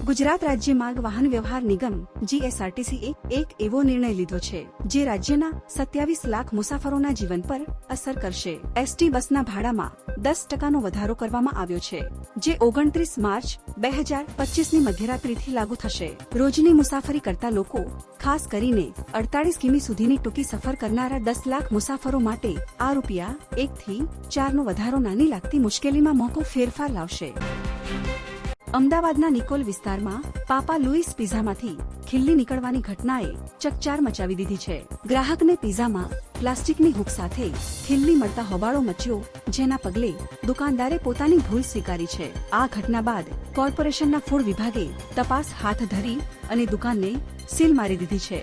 ગુજરાત રાજ્ય માર્ગ વાહન વ્યવહાર નિગમ જીએસઆરટીસી એક એવો નિર્ણય લીધો છે, જે રાજ્યના સત્યાવીસ લાખ મુસાફરોના જીવન પર અસર કરશે. એસટી બસના ભાડામાં દસ ટકાનો વધારો કરવામાં આવ્યો છે, જે ઓગણત્રીસ માર્ચ બે હજાર પચીસની મધ્યરાત્રિથી લાગુ થશે. રોજની મુસાફરી કરતા લોકો, ખાસ કરીને અડતાલીસ કિમી સુધીની ટૂંકી સફર કરનારા દસ લાખ મુસાફરો માટે આ રૂપિયા એકથી ચારનો વધારો નાની લાગતી મુશ્કેલીમાં મોટો ફેરફાર લાવશે. અમદાવાદના નિકોલ વિસ્તારમાં પાપા લુઈસ પિઝામાંથી ખીલ્લી નીકળવાની ઘટનાએ ચકચાર મચાવી દીધી છે. ગ્રાહકને પિઝામાં પ્લાસ્ટિકની હૂક સાથે ખીલ્લી મળતા હોબાળો મચ્યો, જેના પગલે દુકાનદારે પોતાની ભૂલ સ્વીકારી છે. આ ઘટના બાદ કોર્પોરેશનના ફૂડ વિભાગે તપાસ હાથ ધરી અને દુકાનને સીલ મારી દીધી છે.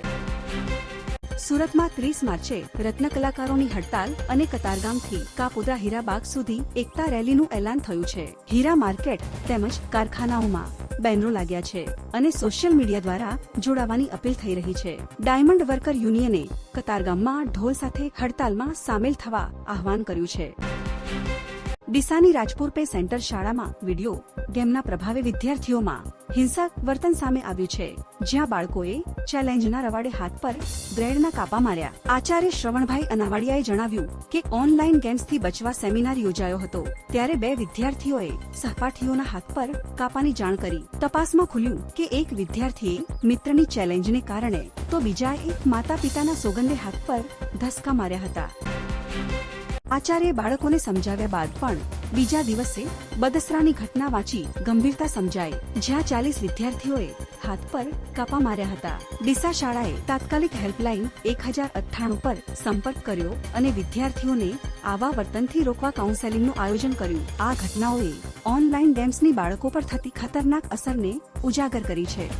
સુરતમાં ત્રીસ માર્ચે રત્ન કલાકારોની હડતાલ અને કતારગામથી કાપોદ્રા હીરાબાગ સુધી એકતા રેલીનું એલાન થયું છે. હીરા માર્કેટ તેમજ કારખાનાઓમાં બેનરો લાગ્યા છે અને સોશિયલ મીડિયા દ્વારા જોડાવાની અપીલ થઈ રહી છે. ડાયમંડ વર્કર યુનિયને કતારગામમાં ઢોલ સાથે હડતાલમાં સામેલ થવા આહવાન કર્યું છે. ડીસાની રાજપુર પે સેન્ટર શાળામાં વીડિયો ગેમના પ્રભાવે વિદ્યાર્થીઓમાં હિંસક વર્તન સામે આવ્યું છે. જ્યાં બાળકોએ ચેલેન્જના રવાડે હાથ પર બ્રેડના કાપા માર્યા. આચાર્ય શ્રવણભાઈ અનાવાડિયાએ જણાવ્યું કે ઓનલાઈન ગેમ્સથી બચવા સેમિનાર યોજાયો હતો. ત્યારે બે વિદ્યાર્થીઓએ સહપાઠીઓના હાથ પર કાપાની જાણ કરી. તપાસમાં ખુલ્યું કે એક વિદ્યાર્થીએ મિત્રની ચેલેન્જને કારણે તો બીજાએ માતા પિતાના સોગંદે હાથ પર ધસકા માર્યા હતા. આચાર્ય બાળકોને સમજાવ્યા બાદ પણ બીજા દિવસે બદસરાની ઘટના વાંચી ગંભીરતા સમજાય જ્યાં ચાલીસ વિદ્યાર્થીઓએ હાથ પર કાપા માર્યા હતા. ડીસા શાળાએ તાત્કાલિક હેલ્પલાઇન એક હજાર અઠ્ઠાણું પર સંપર્ક કર્યો અને વિદ્યાર્થીઓને આવા વર્તનથી રોકવા કાઉન્સેલિંગનું આયોજન કર્યું. આ ઘટનાઓએ ઓનલાઈન ગેમ્સની બાળકો પર થતી ખતરનાક અસરને ઉજાગર કરી છે.